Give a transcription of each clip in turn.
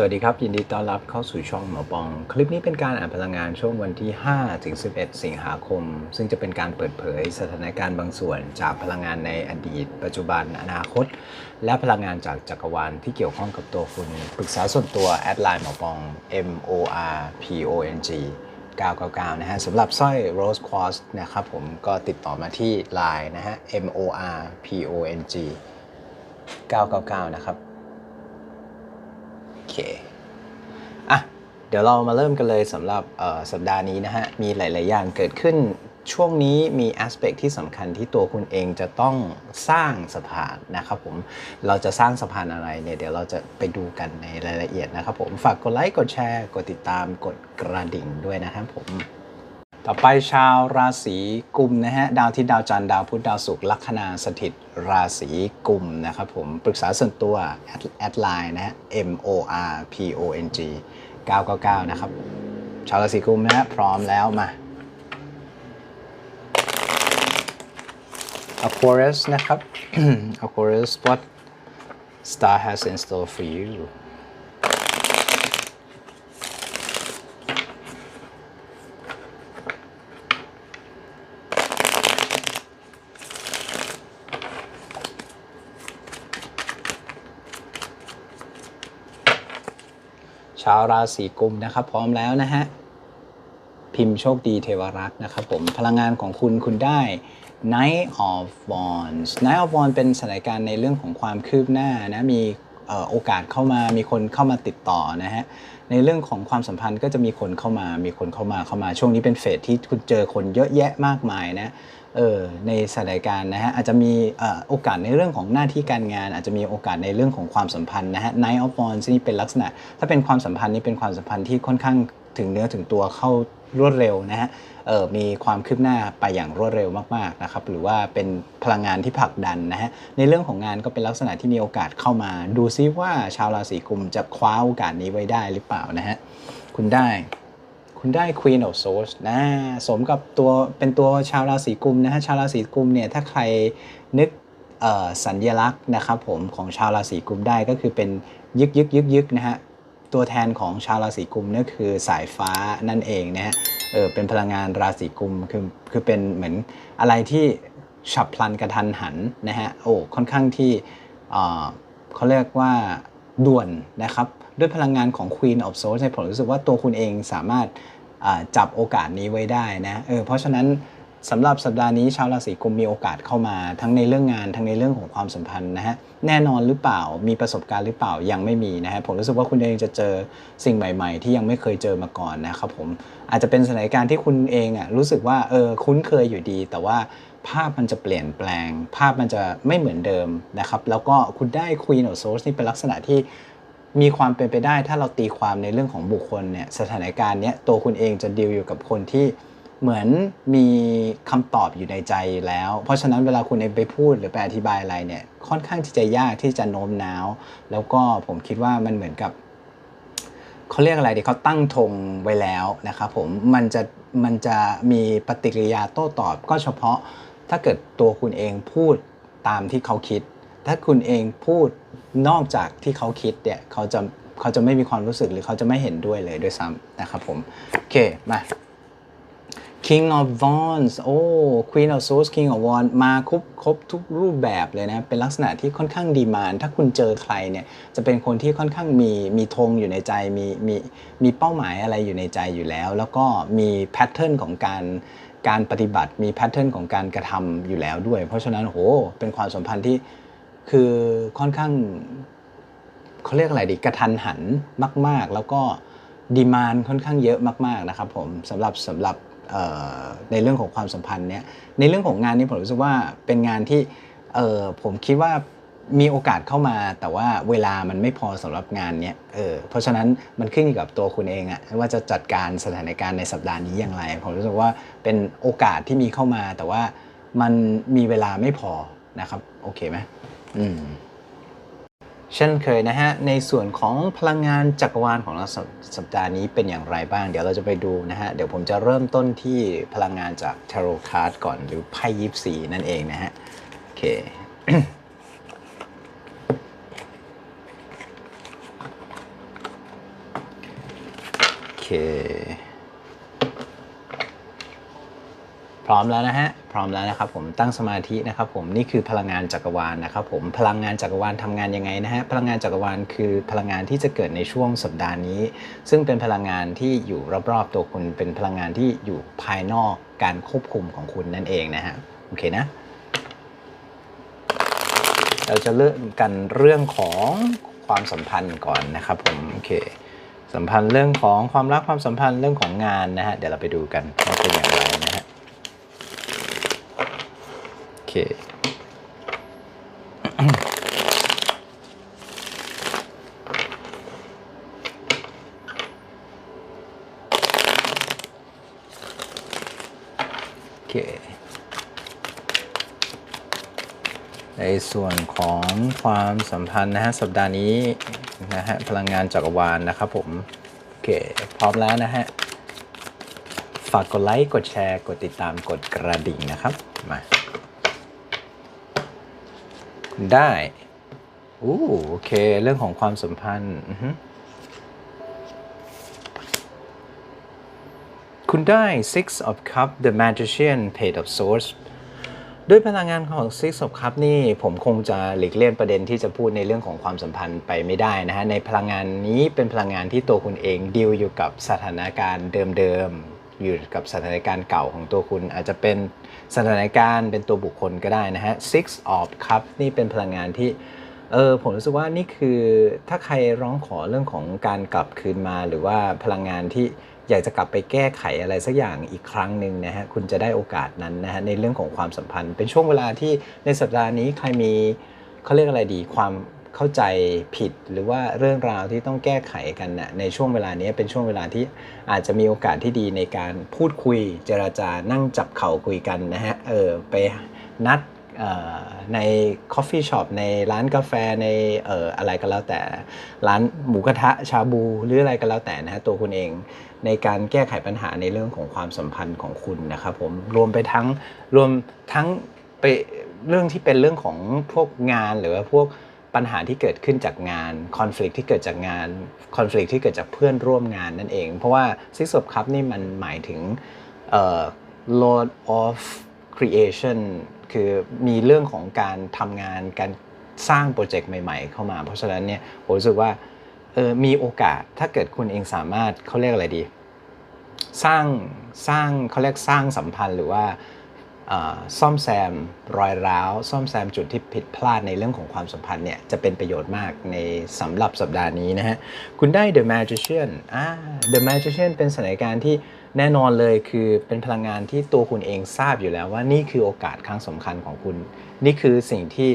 สวัสดีครับ ยินดีต้อนรับเข้าสู่ช่องหมอปอง คลิปนี้เป็นการอ่านพลังงานช่วงวันที่ 5 ถึง 11 สิงหาคม ซึ่งจะเป็นการเปิดเผยสถานการณ์บางส่วนจากพลังงานในอดีต ปัจจุบันอนาคต และพลังงานจากจักรวาลที่เกี่ยวข้องกับตัวคุณ ปรึกษาส่วนตัวแอดไลน์หมอปอง M O R P O N G 999นะฮะสำหรับสร้อย Rose Quartz นะครับผมก็ติดต่อมาที่ Line นะฮะ M O R P O N G 999 นะครับ เคอะเดี๋ยวเรามาเริ่มกันเลยสำหรับสัปดาห์นี้นะฮะ มีหลาย ๆ อย่างเกิดขึ้นช่วงนี้มีแอสเปกที่สำคัญที่ตัวคุณเองจะต้องสร้างสะพานนะครับผมเราจะสร้างสะพานอะไรเนี่ยเดี๋ยวเราจะไปดูกันในรายละเอียดนะครับผมฝากกดไลค์กดแชร์ กดติดตามกดกระดิ่งด้วยนะครับผม ต่อไปชาวราศีกุมนะฮะดาวที่ดาวจันทร์ดาวพุธดาวศุกร์ลัคนาสถิตราศีกุมนะครับผมปรึกษาส่วนตัวแอดแอดไลน์นะฮะ M O R P O N G 999 นะครับ ชาวราศีกุมนะฮะพร้อมแล้วมา Aquarius นะครับ Aquarius what star has in store for you าวราศีกุมนะครับ พร้อมแล้วนะฮะพิมพ์โชคดีเทวรักษ์นะครับผมพลังงานของคุณคุณได้ Knight of Wands Knight of Wands เป็นสถานการณ์ในเรื่องของความคืบหน้านะมี โอกาสเข้ามามีคนเข้ามาติดต่อนะฮะในเรื่องของความสัมพันธ์ก็จะมีคนเข้ามา มีคนเข้ามาเข้ามาช่วงนี้เป็นเฟสที่คุณเจอคนเยอะแยะมากมายนะเออในสถานการณ์นะฮะอาจจะมีโอกาสในเรื่องของหน้าที่การงาน อาจจะมีโอกาสในเรื่องของความสัมพันธ์นะฮะ Night of Wands นี่เป็นลักษณะ ถ้าเป็นความสัมพันธ์นี่เป็นความสัมพันธ์ที่ค่อนข้างถึงเนื้อถึงตัวเข้า รวดเร็วนะฮะมีความคืบหน้าไปอย่างรวดเร็วมากๆนะครับหรือว่าเป็นพลังงานที่ผลักดันนะฮะในเรื่องของงานก็เป็นลักษณะที่มีโอกาสเข้ามา ดูซิว่าชาวราศีกุมจะคว้าโอกาสนี้ไว้ได้หรือเปล่านะฮะคุณได้คุณได้ Queen of Swords นะสมกับตัวเป็นตัวชาวราศีกุมนะฮะชาวราศีกุมเนี่ยถ้าใครนึกสัญลักษณ์นะครับผมของชาวราศีกุมได้ก็คือเป็นยึกยึกยึกยึกนะฮะ ตัวแทนของชาวราศีกุมนั่นคือสายฟ้านั่นเองนะฮะเออเป็นพลังงานราศีกุมคือคือเป็นเหมือนอะไรที่ฉับพลันกระทันหันนะฮะโอ้ค่อนข้างที่เออเขาเรียกว่าด่วนนะครับ ด้วยพลังงานของ Queen of Swords ผมรู้สึกว่าตัวคุณเองสามารถจับโอกาสนี้ไว้ได้นะเออเพราะฉะนั้น สำหรับสัปดาห์นี้ชาวราศีกุมมีโอกาสเข้ามา ทั้งในเรื่องงานทั้งในเรื่องของความสัมพันธ์นะฮะแน่นอนหรือเปล่ามีประสบการณ์หรือเปล่ายังไม่มีนะฮะผมรู้สึกว่าคุณเองจะเจอสิ่งใหม่ ๆ ที่ยังไม่เคยเจอมาก่อนนะครับผมอาจจะเป็นสถานการณ์ที่คุณเองอะรู้สึกว่าเออคุ้นเคยอยู่ดี แต่ว่าภาพมันจะเปลี่ยนแปลง ภาพมันจะไม่เหมือนเดิมนะครับแล้วก็คุณได้ Queen of Swords นี่เป็นลักษณะที่มีความเป็นไปได้ถ้าเราตีความในเรื่องของบุคคลเนี่ยสถานการณ์เนี้ยตัวคุณเองจะดีลอยู่กับคนที่ เหมือนมีคำตอบอยู่ในใจแล้ว เพราะฉะนั้นเวลาคุณเองไปพูดหรือไปอธิบายอะไรเนี่ยค่อนข้างที่จะยากที่จะโน้มน้าว แล้วก็ผมคิดว่ามันเหมือนกับเขาเรียกอะไรดีเขาตั้งธงไว้แล้วนะครับผมมันจะมันจะมีปฏิกิริยาโต้ตอบ ก็เฉพาะถ้าเกิดตัวคุณเองพูดตามที่เขาคิด ถ้าคุณเองพูดนอกจากที่เขาคิดเนี่ยเขาจะเขาจะไม่มีความรู้สึกหรือเขาจะไม่เห็นด้วยเลยด้วยซ้ำนะครับผมโอเคมา King of Wands โอ้ Queen of Swords King of Wands มาครบครบทุกรูปแบบเลยนะ เป็นลักษณะที่ค่อนข้างดีมานถ้าคุณเจอใครเนี่ย จะเป็นคนที่ค่อนข้างมีมีธงอยู่ในใจ มีมีมีเป้าหมายอะไรอยู่ในใจอยู่แล้ว แล้วก็มีแพทเทิร์นของการการปฏิบัติมีแพทเทิร์นของการกระทำอยู่แล้วด้วย เพราะฉะนั้นโหเป็นความสัมพันธ์ที่คือค่อนข้างเขาเรียกอะไรดีกระทันหันมาก ๆ แล้วก็ดีมานค่อนข้างเยอะมาก ๆ นะครับผมสำหรับสำหรับ ในเรื่องของความสัมพันธ์เนี้ยในเรื่องของงานนี้ผมรู้สึกว่าเป็นงานที่เออผมคิดว่ามีโอกาสเข้ามาแต่ว่าเวลามันไม่พอสำหรับงานเนี้ยเออเพราะฉะนั้นมันขึ้นอยู่กับตัวคุณเองอะว่าจะจัดการสถานการณ์ในสัปดาห์นี้อย่างไร ผมรู้สึกว่าเป็นโอกาสที่มีเข้ามาแต่ว่ามันมีเวลาไม่พอนะครับ โอเคไหมอืม เช่นเคยนะฮะ ในส่วนของพลังงานจักรวาลของเราสัปสัปดาห์นี้เป็นอย่างไรบ้าง เดี๋ยวเราจะไปดูนะฮะ เดี๋ยวผมจะเริ่มต้นที่พลังงานจาก Tarot Card ก่อนหรือไพ่ยิปซีนั่นเองนะฮะ โอเคโอเค พร้อมแล้วนะฮะ พร้อมแล้วนะครับผมตั้งสมาธินะครับผมนี่คือพลังงานจักรวาลนะครับผมพลังงานจักรวาลทำงานยังไงนะฮะพลังงานจักรวาลคือพลังงานที่จะเกิดในช่วงสัปดาห์นี้ ซึ่งเป็นพลังงานที่อยู่รอบๆตัวคุณเป็นพลังงานที่อยู่ภายนอกการควบคุมของคุณนั่นเองนะฮะโอเคนะ เราจะเริ่มกันเรื่องของความสัมพันธ์ก่อนนะครับผมโอเคสัมพันธ์เรื่องของความรักความสัมพันธ์เรื่องของงานนะฮะเดี๋ยวเราไปดูกันว่าเป็นย่างไรนะฮะ โอเคโอเค ในส่วนของความสัมพันธ์นะฮะ สัปดาห์นี้นะฮะ พลังงานจักรวาลนะครับผม โอเค พร้อมแล้วนะฮะฝากกดไลค์ กดแชร์ กดติดตาม กดกระดิ่งนะครับ มา ได้อู้โอเค เรื่องของความสัมพันธ์คุณได้ Six of Cup The Magician Page of Swords ด้วยพลังงานของ Six of Cup นี่ผมคงจะหลีกเลี่ยงประเด็นที่จะพูดในเรื่องของความสัมพันธ์ไปไม่ได้นะฮะ ในพลังงานนี้เป็นพลังงานที่ตัวคุณเองดีลอยู่กับสถานการณ์เดิมๆ อยู่กับสถานการณ์เก่าของตัวคุณอาจจะเป็น สถานการณ์เป็นตัวบุคคลก็ได้นะฮะ Six of Cup นี่เป็นพลังงานที่เออผมรู้สึกว่านี่คือถ้าใครร้องขอเรื่องของการกลับคืนมา หรือว่าพลังงานที่อยากจะกลับไปแก้ไขอะไรสักอย่างอีกครั้งหนึ่งนะฮะคุณจะได้โอกาสนั้นนะฮะในเรื่องของความสัมพันธ์ เป็นช่วงเวลาที่ในสัปดาห์นี้ใครมีเขาเรียกอะไรดีความ เข้าใจผิดหรือว่าเรื่องราวที่ต้องแก้ไขกันนะในช่วงเวลานี้เป็นช่วงเวลาที่อาจจะมีโอกาสที่ดีในการพูดคุยเจราจานั่งจับเข่าคุยกันนะฮะเออไปนัดในคอฟฟี่ช็อปในร้านกาแฟในเอออะไรก็แล้วแต่ ร้านหมูกระทะชาบูหรืออะไรก็แล้วแต่นะฮะตัวคุณเองในการแก้ไขปัญหาในเรื่องของความสัมพันธ์ของคุณนะครับผมรวมไปทั้งรวมทั้งไปเรื่องที่เป็นเรื่องของพวกงานหรือว่าพวก ปัญหาที่เกิดขึ้นจากงานคอน FLICT ที่เกิดจากงานคอน FLICT ที่เกิดจากเพื่อนร่วมงานนั่นเอง เพราะว่า Six of Cups นี่มันหมายถึงเอ่อ Lord of Creation คือมีเรื่องของการทำงานการสร้างโปรเจกต์ใหม่ ๆ เข้ามา เพราะฉะนั้นเนี่ยผมรู้สึกว่าเออมีโอกาสถ้าเกิดคุณเองสามารถเขาเรียกอะไรดี สร้างสร้างเขาเรียกสร้างสัมพันธ์หรือว่า ซ่อมแซมรอยร้าว ซ่อมแซมจุดที่ผิดพลาดในเรื่องของความสัมพันธ์เนี่ยจะเป็นประโยชน์มากในสำหรับสัปดาห์นี้นะฮะ คุณได้ The Magician อ่า The Magician เป็นสถานการณ์ที่แน่นอนเลยคือเป็นพลังงานที่ตัวคุณเองทราบอยู่แล้วว่านี่คือโอกาสครั้งสำคัญของคุณ นี่คือสิ่งที่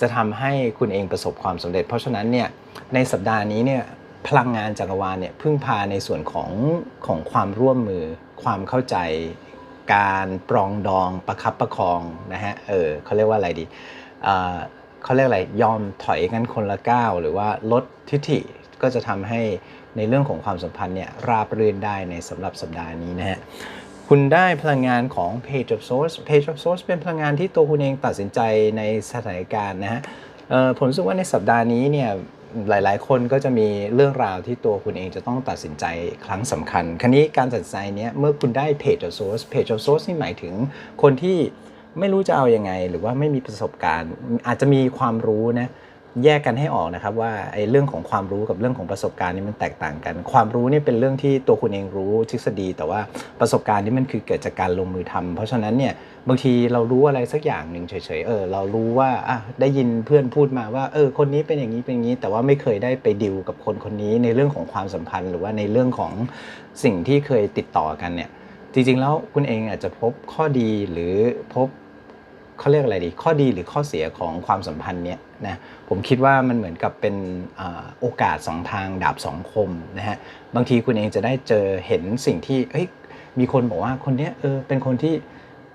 จะทำให้คุณเองประสบความสำเร็จ เพราะฉะนั้นเนี่ยในสัปดาห์นี้เนี่ยพลังงานจักรวาลเนี่ยพึ่งพาในส่วนของของความร่วมมือความเข้าใจ การปรองดองประคับประคองนะฮะเออเขาเรียกว่าอะไรดีอ่าเขาเรียกอะไรยอมถอยกันคนละก้าวหรือว่าลดทิฐิก็จะทำให้ในเรื่องของความสัมพันธ์เนี่ยราบรื่นได้ในสำหรับสัปดาห์นี้นะฮะคุณได้พลังงานของ Page of Source Page of Source เป็นพลังงานที่ตัวคุณเองตัดสินใจในสถานการณ์นะฮะผมรู้สึกว่าในสัปดาห์นี้เนี่ย หลาย ๆ คนก็จะมีเรื่องราวที่ตัวคุณเองจะต้องตัดสินใจครั้งสำคัญ ครนี้การตัดสินใจเนี้ยเมื่อคุณได้ Page of Source Page of Source นี่หมายถึงคนที่ไม่รู้จะเอาอยัางไง หรือว่าไม่มีประสบการณ์ อาจจะมีความรู้นะ แยกกันให้ออกนะครับว่าไอ้เรื่องของความรู้กับเรื่องของประสบการณ์นี่มันแตกต่างกัน ความรู้นี่เป็นเรื่องที่ตัวคุณเองรู้ทฤษฎี แต่ว่าประสบการณ์นี่มันคือเกิดจากการลงมือทำเพราะฉะนั้นเนี่ยบางทีเรารู้อะไรสักอย่างหนึ่งเฉยๆเออเรารู้ว่าอะได้ยินเพื่อนพูดมาว่าเออคนนี้เป็นอย่างนี้เป็นอย่างนี้ แต่ว่าไม่เคยได้ไปดิวกับคนคนนี้ในเรื่องของความสัมพันธ์ หรือว่าในเรื่องของสิ่งที่เคยติดต่อกันเนี่ยจริงๆแล้วคุณเองอาจจะพบข้อดีหรือพบ เขาเรียกอะไรดี ข้อดีหรือข้อเสียของความสัมพันธ์เนี้ยนะผมคิดว่ามันเหมือนกับเป็นอโอกาสสองทางดาบสองคมนะฮะบางทีคุณเองจะได้เจอเห็นสิ่งที่เฮ้ยมีคนบอกว่าคนเนี้ยเออเป็นคนที่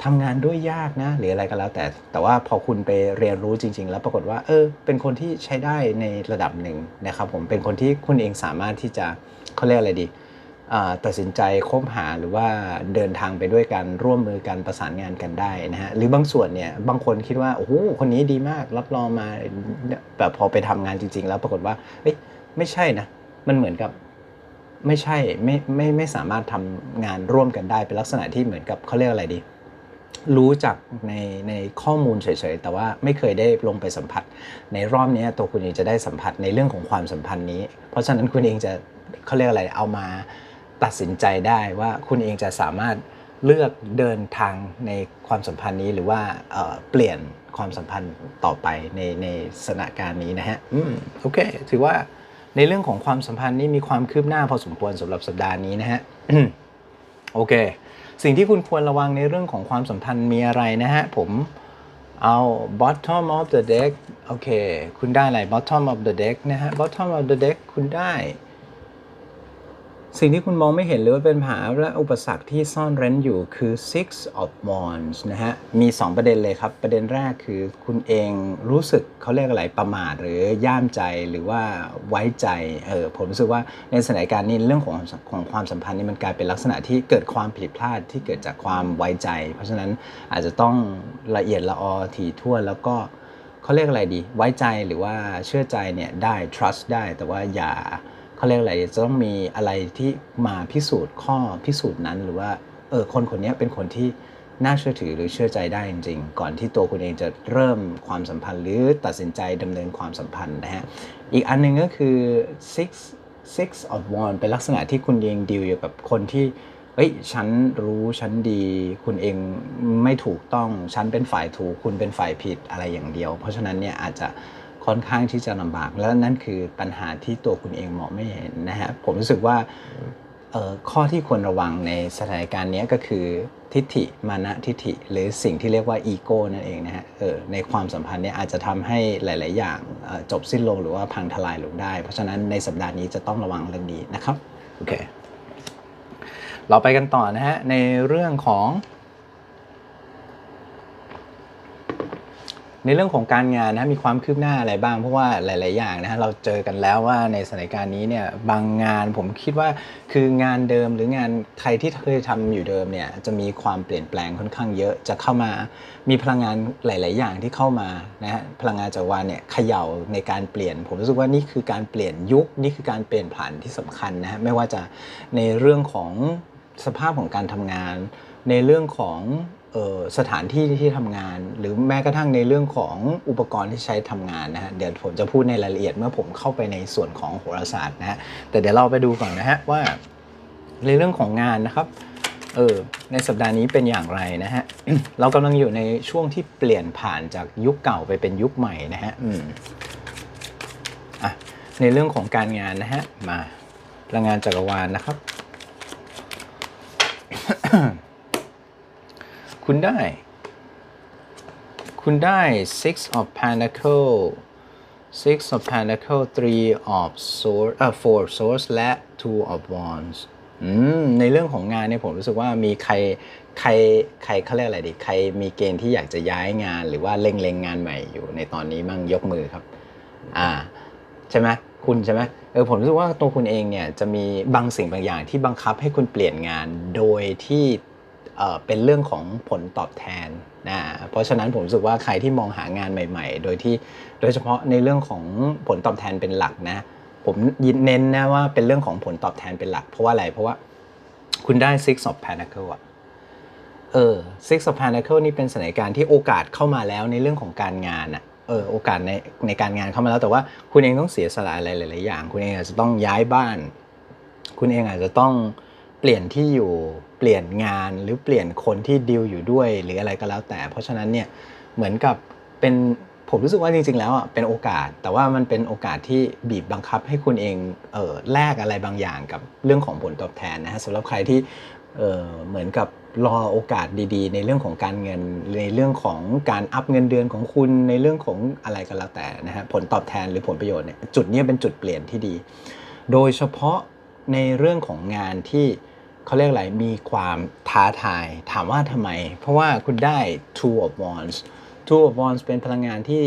ทำงานด้วยยากนะ หรืออะไรก็แล้ว แต่แต่ว่าพอคุณไปเรียนรู้จริง ๆ แล้วปรากฏว่า เออ เป็นคนที่ใช้ได้ในระดับหนึ่งนะครับผมเป็นคนที่คุณเองสามารถที่จะเขาเรียกอะไรดี ตัดสินใจคบหาหรือว่าเดินทางไปด้วยกันร่วมมือกันประสานงานกันได้นะฮะหรือบางส่วนเนี่ยบางคนคิดว่าโอ้โหคนนี้ดีมากรับรองมาแบบพอไปทำงานจริง ๆ แล้วปรากฏว่าเอ้ยไม่ใช่นะมันเหมือนกับไม่ใช่ไม่ไม่ไม่สามารถทำงานร่วมกันได้เป็นลักษณะที่เหมือนกับเขาเรียกอะไรดี รู้จักในในข้อมูลเฉยๆแต่ว่าไม่เคยได้ลงไปสัมผัส ในรอบนี้ตัวคุณเองจะได้สัมผัสในเรื่องของความสัมพันธ์นี้ เพราะฉะนั้นคุณเองจะเขาเรียกอะไรเอามา ตัดสินใจได้ว่าคุณเองจะสามารถเลือกเดินทางในความสัมพันธ์นี้หรือว่าเเปลี่ยนความสัมพันธ์ต่อไปในในสถานการณ์นี้นะฮะอืมโอเค ถือว่าในเรื่องของความสัมพันธ์นี้มีความคืบหน้าพอสมควรสำหรับสัปดาห์นี้นะฮะโอเค สิ่งที่คุณควรระวังในเรื่องของความสัมพันธ์มีอะไรนะฮะ ผมเอา bottom of the deck โอเค คุณได้อะไร bottom of the deck นะฮะ bottom of the deck คุณได้ สิ่งที่คุณมองไม่เห็นหรือว่าเป็นปัญหาและอุปสรรคที่ซ่อนเร้นอยู่คือ six of wands นะฮะ มี 2 ประเด็นเลยครับ ประเด็นแรกคือคุณเองรู้สึกเขาเรียกอะไรประมาทหรือย่ามใจหรือว่าไว้ใจ เออผมรู้สึกว่าในสถานการณ์นี้เรื่องของของความสัมพันธ์นี่มันกลายเป็นลักษณะที่เกิดความผิดพลาดที่เกิดจากความไว้ใจ เพราะฉะนั้นอาจจะต้องละเอียดละออถี่ถ้วนแล้วก็เขาเรียกอะไรดี ไว้ใจหรือว่าเชื่อใจเนี่ยได้ trust ได้แต่ว่าอย่า เขาเรียกอะไรจะต้องมีอะไรที่มาพิสูจน์ข้อพิสูจน์นั้น หรือว่าเออคนคนนี้เป็นคนที่น่าเชื่อถือหรือเชื่อใจได้จริงๆ ก่อนที่ตัวคุณเองจะเริ่มความสัมพันธ์ หรือตัดสินใจดำเนินความสัมพันธ์นะฮะอีกอันหนึงก็คือ six six of wands เป็นลักษณะที่คุณเองดีลอยู่กับคนที่เอ้ยฉันรู้ฉันดี คุณเองไม่ถูกต้อง ฉันเป็นฝ่ายถูกคุณเป็นฝ่ายผิดอะไรอย่างเดียว เพราะฉะนั้นเนี่ยอาจจะ ค่อนข้างที่จะลำบาก และนั่นคือปัญหาที่ตัวคุณเองมองไม่เห็นนะฮะผมรู้สึกว่าข้อที่ควรระวังในสถานการณ์นี้ก็คือทิฏฐิมานะทิฏฐิ หรือสิ่งที่เรียกว่าอีโก้นั่นเองนะฮะเออในความสัมพันธ์เนี่ยอาจจะทำให้หลาย ๆ อย่างจบสิ้นลงหรือว่าพังทลายลงได้ เพราะฉะนั้นในสัปดาห์นี้จะต้องระวังเรื่องนี้นะครับโอเคเราไปกันต่อนะฮะในเรื่องของ ในเรื่องของการงานนะมีความคืบหน้าอะไรบ้างเพราะว่าหลาย ๆ อย่างนะฮะเราเจอกันแล้วว่าในสถานการณ์นี้เนี่ยบางงานผมคิดว่าคืองานเดิมหรืองานใครที่เคยทำอยู่เดิมเนี่ยจะมีความเปลี่ยนแปลงค่อนข้างเยอะจะเข้ามามีพลังงานหลาย ๆ อย่างที่เข้ามานะฮะพลังงานจักรวาลเนี่ยเขย่าในการเปลี่ยน ผมรู้สึกว่านี่คือการเปลี่ยนยุคนี่คือการเปลี่ยนผ่านที่สำคัญนะฮะไม่ว่าจะในเรื่องของสภาพของการทำงาน ในเรื่องของ สถานที่ที่ทำงาน หรือแม้กระทั่งในเรื่องของอุปกรณ์ที่ใช้ทำงานนะฮะเดี๋ยวผมจะพูดในรายละเอียดเมื่อผมเข้าไปในส่วนของโหราศาสตร์นะฮะแต่เดี๋ยวเราไปดูก่อนนะฮะว่า ในเรื่องของงานนะครับเออในสัปดาห์นี้เป็นอย่างไรนะฮะเรากำลังอยู่ในช่วงที่เปลี่ยนผ่านจากยุคเก่าไปเป็นยุคใหม่นะฮะอืมอะในเรื่องของการงานนะฮะมาพลังงานจักรวาลนะครับ คุณได้ คุณได้ six of pentacle six of pentacle three of swords เอ่อ four of swords และ two of wands อืมในเรื่องของงานเนี่ยผมรู้สึกว่ามีใครใครใครเขาเรียกอะไรดีใครมีเกณฑ์ที่อยากจะย้ายงานหรือว่าเล็งเล็งงานใหม่อยู่ในตอนนี้มั่งยกมือครับ อ่าใช่ไหมคุณใช่ไหมเออผมรู้สึกว่าตัวคุณเองเนี่ยจะมีบางสิ่งบางอย่างที่บังคับให้คุณเปลี่ยนงานโดยที่ เออเป็นเรื่องของผลตอบแทนนะเพราะฉะนั้นผมรู้สึกว่าใครที่มองหางานใหม่ ๆ โดยที่โดยเฉพาะในเรื่องของผลตอบแทนเป็นหลักนะ ผมเน้นนะว่าเป็นเรื่องของผลตอบแทนเป็นหลัก เพราะว่าอะไรเพราะว่าคุณได้ six of pentacle อะเออ Six of pentacle นี่เป็นสถานการณ์ที่โอกาสเข้ามาแล้วในเรื่องของการงานอะเออโอกาสในในการงานเข้ามาแล้วแต่ว่าคุณเองต้องเสียสละอะไรหลาย ๆ อย่าง คุณเองอาจจะต้องย้ายบ้าน คุณเองอาจจะต้องเปลี่ยนที่อยู่ เปลี่ยนงานหรือเปลี่ยนคนที่ดีลอยู่ด้วยหรืออะไรก็แล้วแต่ เพราะฉะนั้นเนี่ยเหมือนกับเป็นผมรู้สึกว่าจริงๆแล้วอะเป็นโอกาส แต่ว่ามันเป็นโอกาสที่บีบบังคับให้คุณเองเออแลกอะไรบางอย่างกับเรื่องของผลตอบแทนนะฮะสำหรับใครที่เออเหมือนกับรอโอกาสดีๆ ในเรื่องของการเงินในเรื่องของการอัพเงินเดือนของคุณในเรื่องของอะไรก็แล้วแต่นะฮะผลตอบแทนหรือผลประโยชน์เนี่ยจุดนี้เป็นจุดเปลี่ยนที่ดี โดยเฉพาะในเรื่องของงานที่ เขาเรียกอะไรมีความท้าทาย ถามว่าทำไม เพราะว่าคุณได้ two of wands two of wands เป็นพลังงานที่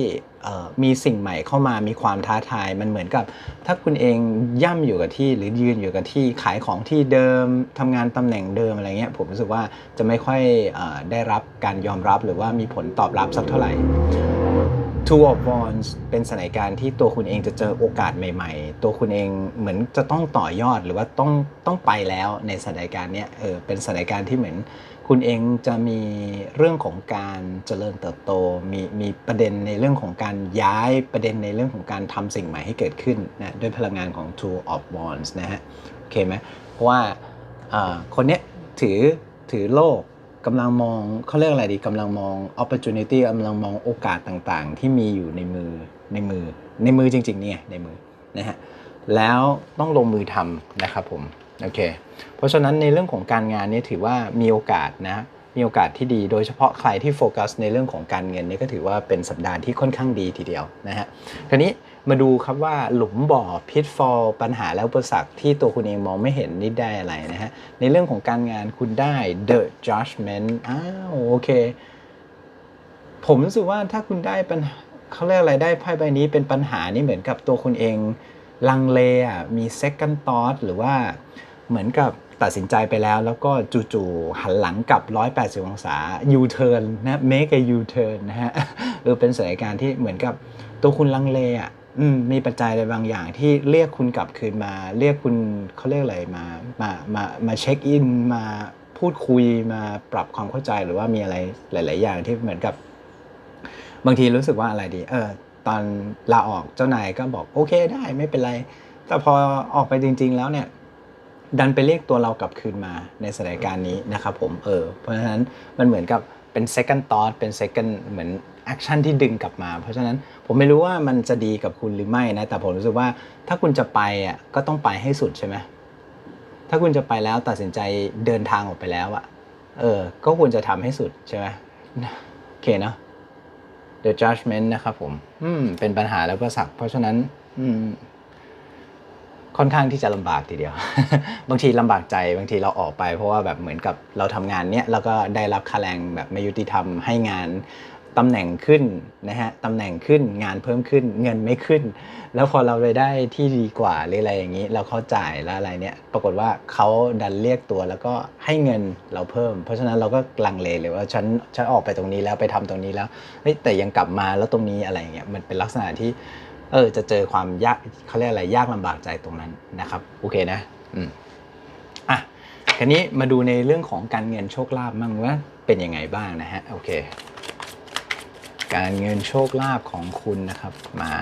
มีสิ่งใหม่เข้ามามีความท้าทายมันเหมือนกับ ถ้าคุณเองย่ำอยู่กับที่หรือยืนอยู่กับที่ขายของที่เดิมทำงานตำแหน่งเดิมอะไรเงี้ยผมรู้สึกว่าจะไม่ค่อยอได้รับการยอมรับหรือว่ามีผลตอบรับสักเท่าไหร่ two of wands เป็นสถานการณ์ที่ตัวคุณเองจะเจอโอกาสใหม่ ๆ ตัวคุณเองเหมือนจะต้องต่อยอดหรือว่าต้องต้องไปแล้วในสถานการณ์เนี้ยเออเป็นสถานการณ์ที่เหมือน คุณเองจะมีเรื่องของการเจริญเติบโต มีมีประเด็นในเรื่องของการย้ายประเด็นในเรื่องของการทำสิ่งใหม่ให้เกิดขึ้นนะด้วยพลังงานของ two of wands นะฮะโอเคไหมเพราะว่าอ่าคนเนี้ยถือถือโลก กำลังมองเขาเรียกอะไรดีกำลังมอง opportunity กำลังมองโอกาสต่างๆ ที่มีอยู่ในมือในมือ ในมือจริงๆเนี่ยในมือนะฮะแล้วต้องลงมือทำนะครับผมโอเคเพราะฉะนั้นในเรื่องของการงานนี่ถือว่ามีโอกาสนะมีโอกาสที่ดีโดยเฉพาะใครที่โฟกัสในเรื่องของการเงินนี่ก็ถือว่าเป็นสัปดาห์ที่ค่อนข้างดีทีเดียวนะฮะคราวนี้ มาดูครับว่าหลุมบ่อพิทฟอลปัญหาและอุปสรรคที่ตัวคุณเองมองไม่เห็นนี่ได้อะไรนะฮะ ในเรื่องของการงานคุณได้ the judgment อ้าวโอเค ผมรู้สึกว่าถ้าคุณได้ปัญหาเขาเรียกอะไรได้ไพ่ใบนี้เป็นปัญหานี่เหมือนกับตัวคุณเองลังเลอะมี second thought หรือว่าเหมือนกับตัดสินใจไปแล้ว แล้วก็จู่ๆหันหลังกลับ 180 องศา U turn นะ make a U turn นะฮะเออเป็นสถานการณ์ที่เหมือนกับตัวคุณลังเลอะ อืมมีปัจจัยอะไรบางอย่างที่เรียกคุณกลับคืนมา เรียกคุณเขาเรียกอะไรมา มามามาเช็คอินมาพูดคุยมาปรับความเข้าใจหรือว่ามีอะไรหลาย ๆ อย่างที่เหมือนกับ บางทีรู้สึกว่าอะไรดี เออ ตอนลาออกเจ้านายก็บอกโอเคได้ไม่เป็นไร แต่พอออกไปจริง ๆ แล้วเนี่ยดันไปเรียกตัวเรากลับคืนมาในสถานการณ์นี้นะครับผมเออเพราะฉะนั้นมันเหมือนกับเป็น second thought เป็น second เหมือน action ที่ดึงกลับมา เพราะฉะนั้นผมไม่รู้ว่ามันจะดีกับคุณหรือไม่นะ แต่ผมรู้สึกว่าถ้าคุณจะไปอะก็ต้องไปให้สุดใช่ไหมถ้าคุณจะไปแล้วตัดสินใจเดินทางออกไปแล้วอะเออ ก็ควรจะทำให้สุดใช่ไหมโอเคเนาะ The Judgment นะครับผมอืมเป็นปัญหาแล้วก็สัก เพราะฉะนั้น อืมค่อนข้างที่จะลำบากทีเดียว บางทีลำบากใจ บางทีเราออกไป เพราะว่าแบบเหมือนกับเราทำงานเนี้ยแล้วก็ได้รับค่าแรงแบบไม่ยุติธรรมให้งาน ตำแหน่งขึ้นนะฮะตำแหน่งขึ้นงานเพิ่มขึ้นเงินไม่ขึ้น แล้วพอเราไปได้ที่ดีกว่าหรืออะไรอย่างนี้แล้วเขาจ่ายแล้วอะไรเนี่ยปรากฏว่าเขาดันเรียกตัวแล้วก็ให้เงินเราเพิ่ม เพราะฉะนั้นเราก็ลังเลเลยว่าฉันฉันออกไปตรงนี้แล้วไปทำตรงนี้แล้วแต่ยังกลับมาแล้วตรงนี้อะไรอย่างเงี้ยมันเป็นลักษณะที่เออจะเจอความยากเขาเรียกอะไรยากลำบากใจตรงนั้นนะครับโอเคนะอืมอะคราวนี้มาดูในเรื่องของการเงินโชคลาภมั่งว่าเป็นยังไงบ้างนะฮะโอเค การเงินโชคลาภของคุณนะครับ มา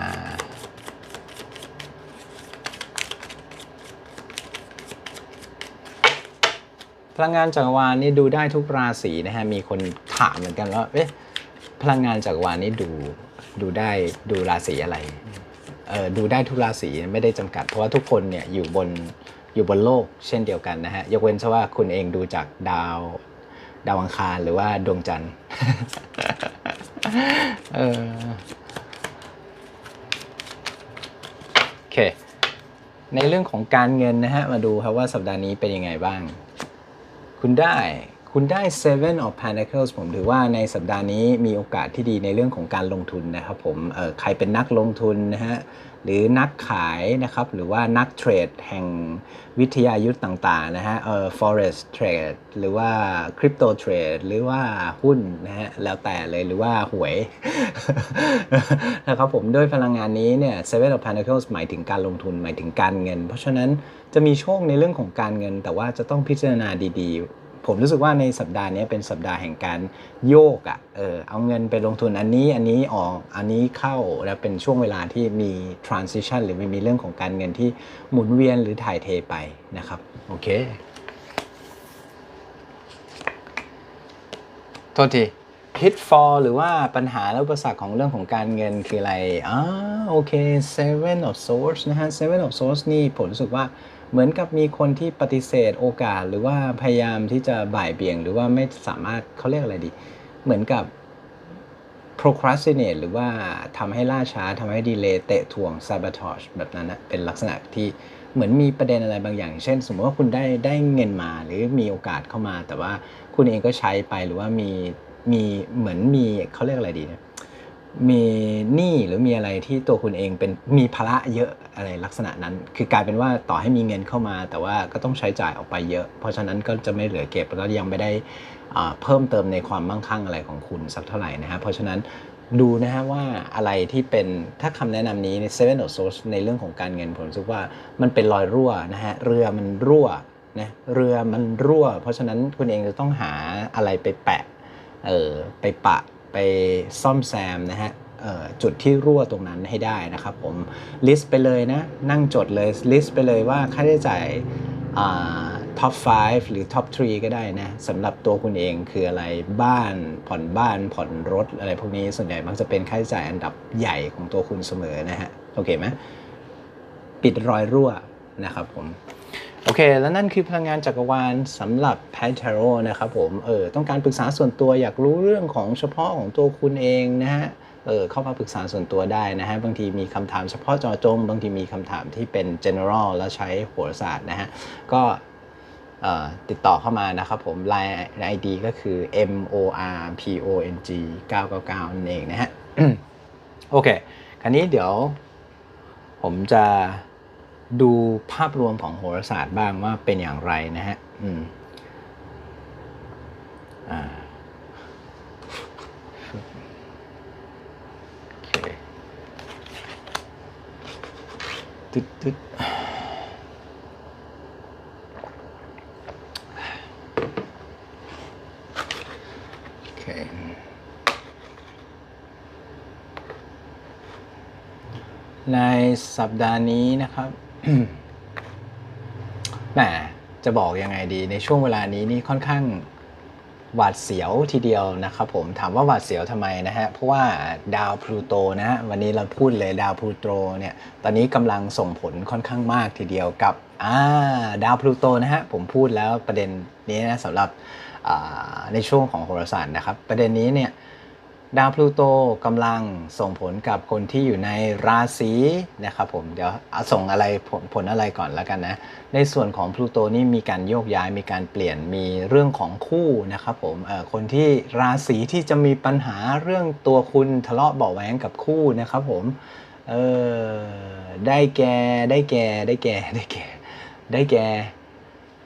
พลังงานจักรวาลนี่ดูได้ทุกราศีนะฮะมีคนถามเหมือนกันว่าเอ๊ะพลังงานจักรวาลนี่ดูดูได้ดูราศีอะไรเออดูได้ทุกราศีไม่ได้จำกัด เพราะว่าทุกคนเนี่ยอยู่บนอยู่บนโลกเช่นเดียวกันนะฮะยกเว้นซะว่าคุณเองดูจากดาวดาวอังคารหรือว่าดวงจันทร์ เออโอเค ในเรื่องของการเงินนะฮะ มาดูครับว่าสัปดาห์นี้เป็นยังไงบ้าง คุณได้คุณได้ Seven of Pentacles ผมถือว่าในสัปดาห์นี้มีโอกาสที่ดีในเรื่องของการลงทุนนะครับผมเอ่อใครเป็นนักลงทุนนะฮะ หรือนักขายนะครับหรือว่านักเทรดแห่งวิทยายุทธ์ต่างๆนะฮะเอ่อ forex trade หรือว่า crypto trade หรือว่าหุ้นนะฮะแล้วแต่เลยหรือว่าหวยนะครับผมด้วยพลังงานนี้เนี่ย Seven of Pentacles หมายถึงการลงทุนหมายถึงการเงิน เพราะฉะนั้นจะมีโชคในเรื่องของการเงิน แต่ว่าจะต้องพิจารณาดีๆ ผมรู้สึกว่าในสัปดาห์นี้เป็นสัปดาห์แห่งการโยกอะ่ะเออเอาเงินไปลงทุนอันนี้อันนี้ออกอันนี้เข้าแล้วเป็นช่วงเวลาที่มี transition หรือมีเรื่องของการเงินที่หมุนเวียนหรือถ่ายเทไปนะครับโอเคโทษที pitfall หรือว่าปัญหาและอุปสรรคของเรื่องของการเงินคืออะไรอ่าโอเค seven of swords นะฮะ seven of swords นี่ผมรู้สึกว่า เหมือนกับมีคนที่ปฏิเสธโอกาสหรือว่าพยายามที่จะบ่ายเบี่ยง หรือว่าไม่สามารถเขาเรียกอะไรดี เหมือนกับ procrastinate หรือว่าทำให้ล่าช้าทำให้ดีเลย์เตะถ่วง sabotage แบบนั้นนะเป็นลักษณะที่เหมือนมีประเด็นอะไรบางอย่าง เช่น สมมติว่าคุณได้ได้เงินมาหรือมีโอกาสเข้ามา แต่ว่าคุณเองก็ใช้ไปหรือว่ามีมีเหมือนมีเขาเรียกอะไรดีนะ มีหนี้หรือมีอะไรที่ตัวคุณเองเป็นมีภาระเยอะอะไรลักษณะนั้น คือกลายเป็นว่าต่อให้มีเงินเข้ามา แต่ว่าก็ต้องใช้จ่ายออกไปเยอะ เพราะฉะนั้นก็จะไม่เหลือเก็บแล้วยังไม่ได้เพิ่มเติมในความมั่งคั่งอะไรของคุณสักเท่าไหร่นะฮะเพราะฉะนั้นดูนะฮะว่าอะไรที่เป็นถ้าคำแนะนำนี้ใน Seven of Swords ในเรื่องของการเงินผมรู้สึกว่ามันเป็นรอยรั่วนะฮะเรือมันรั่วนะเรือมันรั่ว เพราะฉะนั้นคุณเองจะต้องหาอะไรไปแปะเออไปปะ ไปซ่อมแซมนะฮะจุดที่รั่วตรงนั้นให้ได้นะครับผมลิสต์ไปเลยนะ นั่งจดเลยลิสต์ไปเลยว่าค่าใช้จ่ายท็อป 5 หรือท็อป 3 ก็ได้นะสำหรับตัวคุณเองคืออะไรบ้านผ่อนบ้านผ่อนรถอะไรพวกนี้ส่วนใหญ่มักจะเป็นค่าใช้จ่ายอันดับใหญ่ของตัวคุณเสมอนะฮะ โอเคไหมปิดรอยรั่วนะครับผม โอเค แล้วนั่นคือพลังงานจักรวาลสำหรับไพ่ทโรนะครับผมเออต้องการปรึกษาส่วนตัวอยากรู้เรื่องของเฉพาะของตัวคุณเองนะฮะเออเข้ามาปรึกษาส่วนตัวได้นะฮะ บางทีมีคำถามเฉพาะจาะจง บางทีมีคำถามที่เป็น general แล้วใช้โหราศาสตร์นะฮะ ก็ติดต่อเข้ามานะครับผม Line ID ก็คือ M O R P O N G 999นั่นเองนะฮะ โอเค คราวนี้เดี๋ยวผมจะ ดูภาพรวมของโหราศาสตร์บ้างว่าเป็นอย่างไรนะฮะอืมอ่าโอเคตึ๊ดตึ๊ดโอเคในสัปดาห์นี้นะครับ แหมจะบอกยังไงดีในช่วงเวลานี้นี่ค่อนข้างหวาดเสียวทีเดียวนะครับผมถามว่าหวาดเสียวทำไมนะฮะ เพราะว่าดาวพลูโตนะ วันนี้เราพูดเลยดาวพลูโตเนี่ยตอนนี้กำลังส่งผลค่อนข้างมากทีเดียวกับอ่าดาวพลูโตนะฮะ ผมพูดแล้วประเด็นนี้นะสำหรับในช่วงของโหราศาสตร์นะครับ ประเด็นนี้เนี่ย ดาวพลูโตกำลังส่งผลกับคนที่อยู่ในราศีนะครับผมเดี๋ยวเอาส่งอะไรผลผลอะไรก่อนแล้วกันนะ ในส่วนของพลูโตนี่มีการโยกย้ายมีการเปลี่ยนมีเรื่องของคู่นะครับผมคนที่ราศีที่จะมีปัญหาเรื่องตัวคุณทะเลาะเบาะแว้งกับคู่นะครับผมเออได้แก่ได้แก่ได้แก่ได้แก่ได้แก่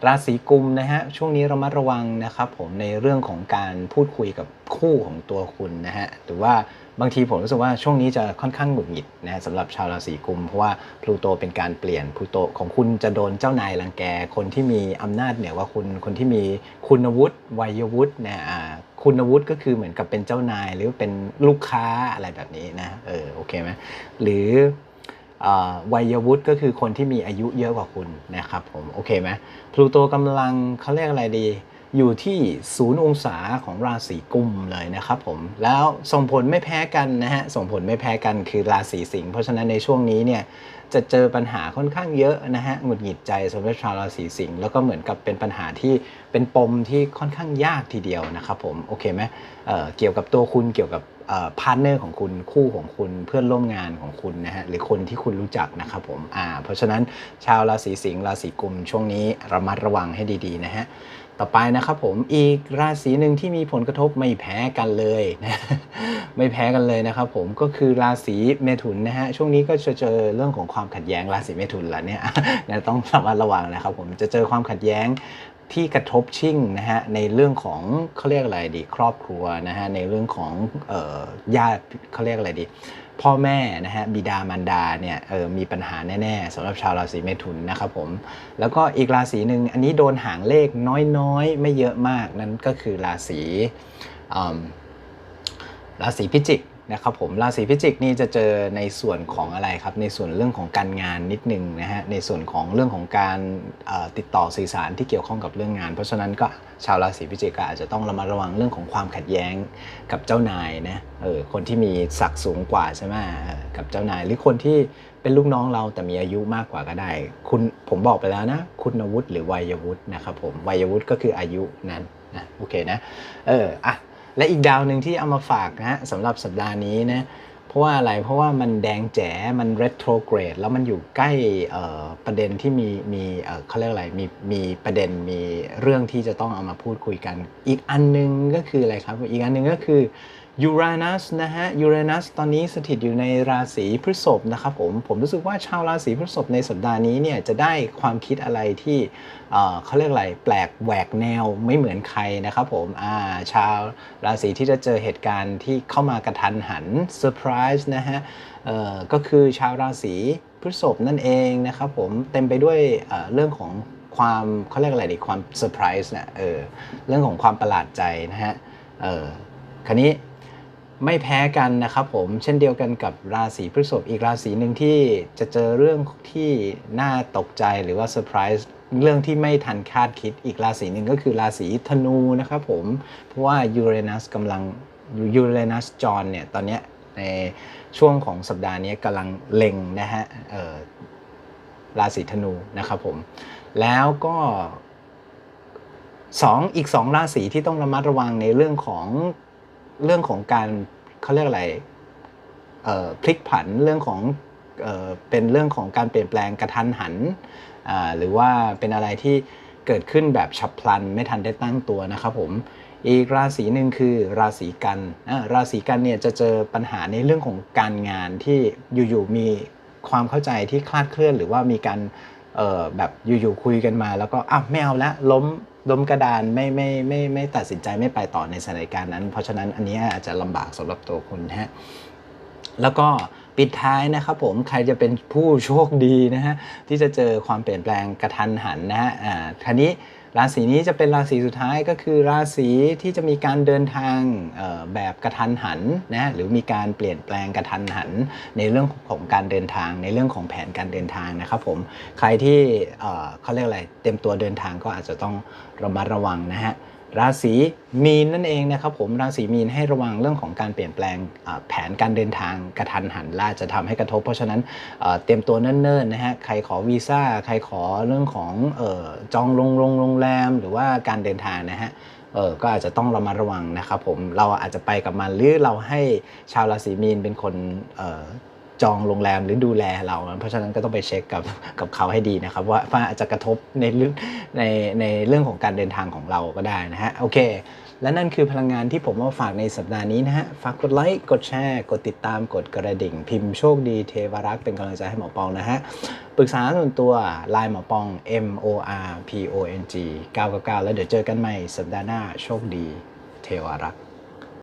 ราศีกุมนะฮะช่วงนี้ระมัดระวังนะครับผมในเรื่องของการพูดคุยกับคู่ของตัวคุณนะฮะหรือว่าบางทีผมรู้สึกว่าช่วงนี้จะค่อนข้างหงุดหงิดนะฮะสำหรับชาวราศีกุม เพราะว่าพลูโตเป็นการเปลี่ยนพลูโตของคุณจะโดนเจ้านายรังแก คนที่มีอำนาจเหนือกว่าคุณคนที่มีคุณวุฒิวัยวุฒิเนี่ยอ่าคุณวุฒิก็คือเหมือนกับเป็นเจ้านายหรือเป็นลูกค้าอะไรแบบนี้นะเออโอเคไหมหรือ วัยวุฒิก็คือคนที่มีอายุเยอะกว่าคุณนะครับผมโอเคไหมพลูโตกำลังเขาเรียกอะไรดี อยู่ที่ศูนย์องศาของราศีกุมเลยนะครับผมแล้วส่งผลไม่แพ้กันนะฮะส่งผลไม่แพ้กันคือราศีสิงห์เพราะฉะนั้นในช่วงนี้เนี่ย จะเจอปัญหาค่อนข้างเยอะนะฮะหงุดหงิดใจสำหรับชาวราศีสิงห์แล้วก็เหมือนกับเป็นปัญหาที่เป็นปมที่ค่อนข้างยากทีเดียวนะครับผมโอเคไหมเเกี่ยวกับตัวคุณเกี่ยวกับพาร์ทเนอร์ของคุณคู่ของคุณเพื่อนร่วมงานของคุณนะฮะหรือคนที่คุณรู้จักนะครับผมอ่าเพราะฉะนั้นชาวราศีสิงห์ราศีกุมช่วงนี้ระมัดระวังให้ดีๆนะฮะ ต่อไปนะครับผมอีกราศีหนึ่งที่มีผลกระทบไม่แพ้กันเลยนะไม่แพ้กันเลยนะครับผมก็คือราศีเมถุนนะฮะช่วงนี้ก็จะเจอเรื่องของความขัดแย้งราศีเมถุนละเนี่ยนะต้องระมัดระวังนะครับผมจะเจอความขัดแย้งที่กระทบชิ่งนะฮะในเรื่องของเขาเรียกอะไรดี ครอบครัวนะฮะในเรื่องของญาติเขาเรียกอะไรดี พ่อแม่นะฮะบิดามารดาเนี่ยเออมีปัญหาแน่ๆสำหรับชาวราศีเมถุนนะครับผมแล้วก็อีกราศีหนึ่งอันนี้โดนหางเลขน้อยๆ ไม่เยอะมากนั่นก็คือราศีราศีพิจิก นะครับผมราศีพิจิกนี่จะเจอในส่วนของอะไรครับ ในส่วนเรื่องของการงานนิดนึงนะฮะในส่วนของเรื่องของการติดต่อสื่อสารที่เกี่ยวข้องกับเรื่องงาน เพราะฉะนั้นก็ชาวราศีพิจิกก็อาจจะต้องระมัดระวังเรื่องของความขัดแย้งกับเจ้านายนะเออคนที่มีศักดิ์สูงกว่าใช่ไหมกับเจ้านาย หรือคนที่เป็นลูกน้องเราแต่มีอายุมากกว่าก็ได้ คุณผมบอกไปแล้วนะ คุณวุฒิหรือวัยวุฒินะครับผมวัยวุฒิก็คืออายุนั้นนะโอเคนะเอออะ และอีกดาวหนึ่งที่เอามาฝากนะฮะสำหรับสัปดาห์นี้นะเพราะว่าอะไรเพราะว่ามันแดงแจ๋มัน retrograde แล้วมันอยู่ใกล้ประเด็นที่มีมีเขาเรียกอะไรมีมีประเด็นมีเรื่องที่จะต้องเอามาพูดคุยกัน อีกอันหนึงก็คืออะไรครับ อีกอันหนึงก็คือ ยูเรนัสนะฮะยูเรนัสตอนนี้สถิตอยู่ในราศีพฤษภนะครับผม ผมรู้สึกว่าชาวราศีพฤษภในสัปดาห์นี้เนี่ยจะได้ความคิดอะไรที่เขาเรียกอะไรแปลกแหวกแนวไม่เหมือนใครนะครับผมาชาวราศีที่จะเจอเหตุการณ์ที่เข้ามากระทันหันเซอร์ไพรส์นะฮะก็คือชาวราศีพฤษภนั่นเองนะครับผมเต็มไปด้วยเอ่อเรื่องของความเขาเรียกอะไรดีความเซอร์ไพรส์นะเออเรื่องของความประหลาดใจนะฮะเออคราวนี้ ไม่แพ้กันนะครับผมเช่นเดียวกันกับราศีพฤษภอีกราศีหนึ่งที่จะเจอเรื่องที่น่าตกใจหรือว่าเซอร์ไพรส์เรื่องที่ไม่ทันคาดคิดอีกราศีหนึ่งก็คือราศีธนูนะครับผมเพราะว่ายูเรนัสกำลังยูเรนัสจรเนี่ยตอนนี้ในช่วงของสัปดาห์นี้กำลังเล็งนะฮะราศีธนูนะครับผมแล้วก็สองอีกสองราศีที่ต้องระมัดระวังในเรื่องของ เรื่องของการเขาเรียกอะไรพลิกผันเรื่องของเออเป็นเรื่องของการเปลี่ยนแปลงกระทันหัน หรือว่าเป็นอะไรที่เกิดขึ้นแบบฉับพลันไม่ทันได้ตั้งตัวนะครับผมอีกราศีหนึ่งคือราศีกันราศีกันเนี่ยจะเจอปัญหาในเรื่องของการงานที่อยู่ๆมีความเข้าใจที่คลาดเคลื่อน หรือว่ามีการแบบอยู่ๆคุยกันมา แล้วก็อ้าวไม่เอาละล้ม ล้มกระดานไม่ไม่ไม่ไม่ตัดสินใจไม่ไปต่อในสถานการณ์นั้น เพราะฉะนั้นอันนี้อาจจะลำบากสำหรับตัวคุณฮะแล้วก็ปิดท้ายนะครับผมใครจะเป็นผู้โชคดีนะฮะที่จะเจอความเปลี่ยนแปลงกระทันหันนะฮะอ่าทีนี้ ราศีนี้จะเป็นราศีสุดท้ายก็คือราศีที่จะมีการเดินทางแบบกระทันหันนะหรือมีการเปลี่ยนแปลงกระทันหัน ในเรื่องของการเดินทาง ในเรื่องของแผนการเดินทางนะครับผมใครที่เขาเรียกอะไรเต็มตัวเดินทางก็อาจจะต้องระมัดระวังนะฮะ ราศีมีนนั่นเองนะครับผมราศีมีนให้ระวังเรื่องของการเปลี่ยนแปลงแผนการเดินทางกระทันหันและจะทำให้กระทบ เพราะฉะนั้นเตรียมตัวเนิ่นๆนะฮะใครขอวีซ่าใครขอเรื่องของออจองโรงโรงงแรม หรือว่าการเดินทางนะฮะเออก็อาจจะต้องระมัดระวังนะครับผมเราอาจจะไปกับมันหรือเราให้ชาวราศีมีนเป็นคน จองโรงแรมหรือดูแลเรา เพราะฉะนั้นก็ต้องไปเช็คกับกับเขาให้ดีนะครับ ว่าว่าอาจจะกระทบในเรื่องในในเรื่องของการเดินทางของเราก็ได้นะฮะโอเค และนั่นคือพลังงานที่ผมมาฝากในสัปดาห์นี้นะฮะฝากกดไลค์กดแชร์กดติดตามกดกระดิ่ง พิมพ์โชคดีเทวรักษ์เป็นกำลังใจให้หมอปองนะฮะปรึกษาส่วนตัว Line หมอปอง M O R P O N G 999แล้วเดี๋ยวเจอกันใหม่สัปดาห์หน้าโชคดี เทวรักษ์